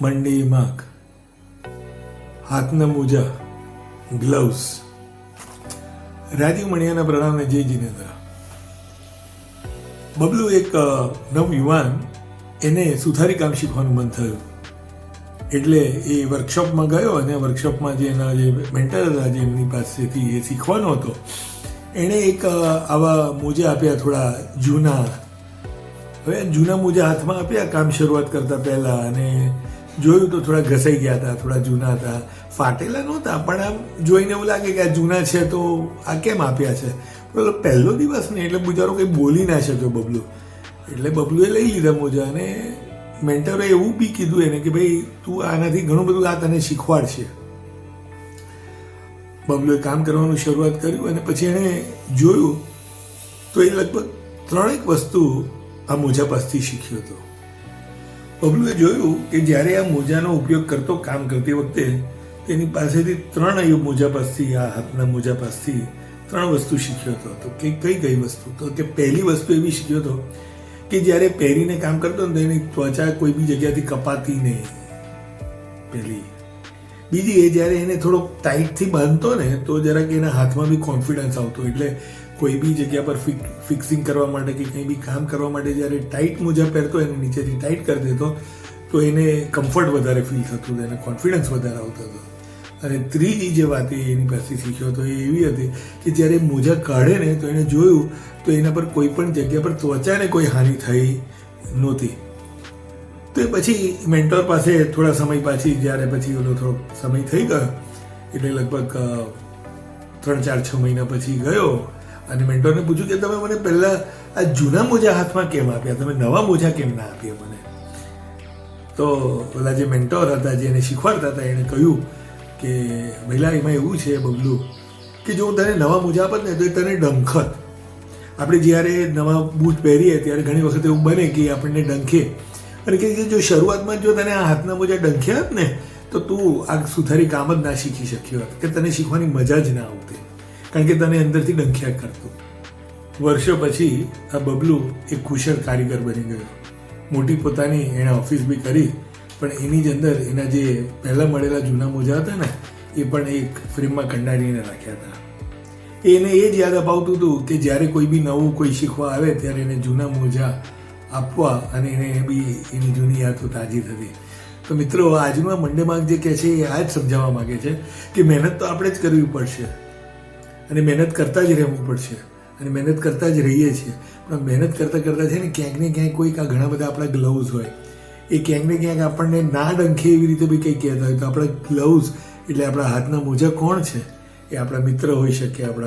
મંડી માખ હાથના મોજા ગ્લવ્સ રાજીવ મણિયાના પ્રણામને જય જીનેન્દ્ર. બબલુ એક નવયુવાન એને સુથારી કામ શીખવાનું મન થયું. એટલે એ વર્કશોપમાં ગયો અને વર્કશોપમાં જે એના જે મેન્ટર હતા, જે એમની પાસેથી એ શીખવાનો હતો, એણે એક આવા મોજા આપ્યા થોડા જૂના. હવે જૂના મોજા હાથમાં આપ્યા, કામ શરૂઆત કરતા પહેલા અને જોયું તો થોડા ઘસાઈ ગયા હતા, થોડા જૂના હતા. ફાટેલા નહોતા, પણ આમ જોઈને એવું લાગે કે આ જૂના છે તો આ કેમ આપ્યા છે? પેલો પહેલો દિવસ ને એટલે બિચારો કંઈ બોલી ના શક્યો બબલુ એટલે બબલુએ લઈ લીધા મોજા અને મેન્ટરે એવું બી કીધું એને કે ભાઈ, તું આનાથી ઘણું બધું આ તને શીખવાડશે. બબલુએ કામ કરવાનું શરૂઆત કર્યું અને પછી એણે જોયું તો એ લગભગ ત્રણેક વસ્તુ આ મોજા પાસથી શીખ્યો હતો. બબલુએ જોયું કે જ્યારે આ મોજાનો ઉપયોગ કરતો કામ કરતી વખતે તેની પાસેથી ત્રણ એ મોજા પાસથી આ હાથના મોજા પાસથી ત્રણ વસ્તુ શીખ્યો હતો. તો કે કઈ કઈ વસ્તુ? તો કે પહેલી વસ્તુ એવી શીખ્યો હતો કે જ્યારે પહેરીને કામ કરતો ને તેની ત્વચા કોઈ બી જગ્યાથી કપાતી નહીં. પહેલી. બીજી, એ જ્યારે એને થોડોક ટાઈટથી બાંધતો ને તો જરાક એના હાથમાં બી કોન્ફિડન્સ આવતો. એટલે કોઈ બી જગ્યા પર ફિક ફિક્સિંગ કરવા માટે કે કંઈ બી કામ કરવા માટે જ્યારે ટાઈટ મોજા પહેરતો, એને નીચેથી ટાઈટ કરી દેતો, તો એને કમ્ફર્ટ વધારે ફીલ થતું હતું, એને કોન્ફિડન્સ વધારે આવતો હતો. અને ત્રીજી જે વાત એની પાસે શીખ્યો હતો એ એવી હતી કે જ્યારે મોજા કાઢે ને તો એને જોયું, તો એના પર કોઈ પણ જગ્યા પર ત્વચાને કોઈ હાનિ થઈ નહોતી. તો પછી મેન્ટોર પાસે થોડા સમય પાછી, જ્યારે પછી ઓલો થોડો સમય થઈ ગયો, એટલે લગભગ ત્રણ ચાર છ મહિના પછી ગયો અને મેન્ટોરને પૂછ્યું કે તમે મને પહેલાં આ જૂના મોજા હાથમાં કેમ આપ્યા? તમે નવા મોજા કેમ ના આપ્યા મને? તો પેલા જે મેન્ટોર હતા, જે એને શીખવાડતા હતા એણે કહ્યું કે, ભઈલા, એમાં એવું છે બબલું કે જો હું તને નવા મોજા આપત ને, તો એ તને ડંખત. આપણે જ્યારે નવા બૂટ પહેરીએ, ત્યારે ઘણી વખત એવું બને કે આપણને ડંખે. અને કે જો શરૂઆતમાં જો તને આ હાથના મોજા ડંખ્યા હોત ને, તો તું આ સુથારી કામ જ ના શીખી શક્યો હોત, કે તને શીખવાની મજા જ ના આવતી. કારણ કે તને અંદરથી ડંખ્યા કરતો. વર્ષો પછી આ બબલુ એક કુશળ કારીગર બની ગયો. મોટી પોતાની એણે ઓફિસ બી કરી, પણ એની જ અંદર એના જે પહેલાં મળેલા જૂના મોજા હતા ને, એ પણ એક ફ્રેમમાં કંડારીને રાખ્યા હતા. એને એ જ યાદ અપાવતું હતું કે જ્યારે કોઈ બી નવું કોઈ શીખવા આવે, ત્યારે એને જૂના મોજા આપવા અને એને બી એની જૂની યાદો તાજી થતી તો મિત્રો આજનો મંડે માર્ગ જે કહે છે, એ આ જ સમજાવવા માગે છે કે મહેનત તો આપણે જ કરવી પડશે. અને મહેનત કરતા જ રહેવું પડશે અને મહેનત કરતા જ રહીએ છીએ. પણ મહેનત કરતાં કરતાં છે ને ક્યાંક ને ક્યાંક કોઈક આ ઘણા બધા આપણા ગ્લવ્સ હોય. એ ક્યાંક ને ક્યાંક આપણને ના ડંખે એવી રીતે બી કંઈ કહેતા હોય તો આપણા ગ્લવ્સ એટલે આપણા હાથના મોજા કોણ છે? એ આપણા મિત્ર હોઈ શકે, આપણા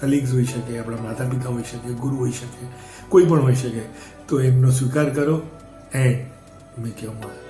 કલીગ્સ હોઈ શકે, આપણા માતા પિતા હોઈ શકે, ગુરુ હોઈ શકે, કોઈ પણ હોઈ શકે. તો એમનો સ્વીકાર કરો એન્ડ મેં કહું